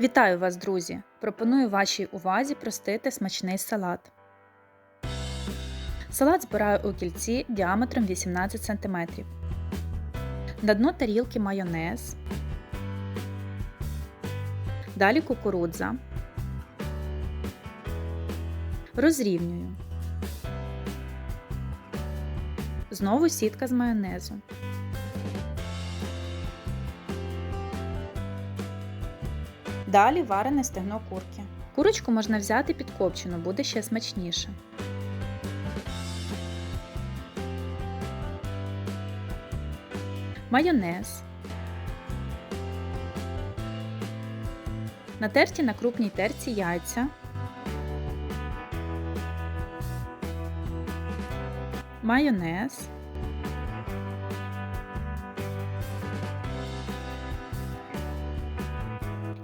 Вітаю вас, друзі! Пропоную вашій увазі простити смачний салат. Салат збираю у кільці діаметром 18 см. На дно тарілки майонез. Далі кукурудза. Розрівнюю. Знову сітка з майонезу. Далі варене стегно курки. Курочку можна взяти підкопчену, буде ще смачніше. Майонез. Натерті на крупній терці яйця. Майонез.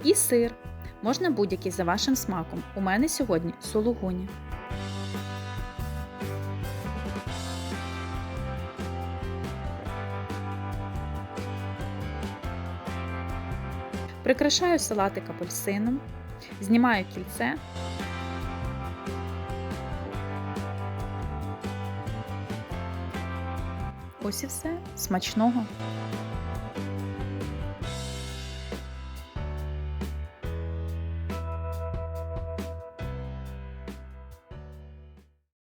І сир. Можна будь-який за вашим смаком. У мене сьогодні сулугуні. Прикрашаю салатик апельсином, знімаю кільце. Ось і все. Смачного!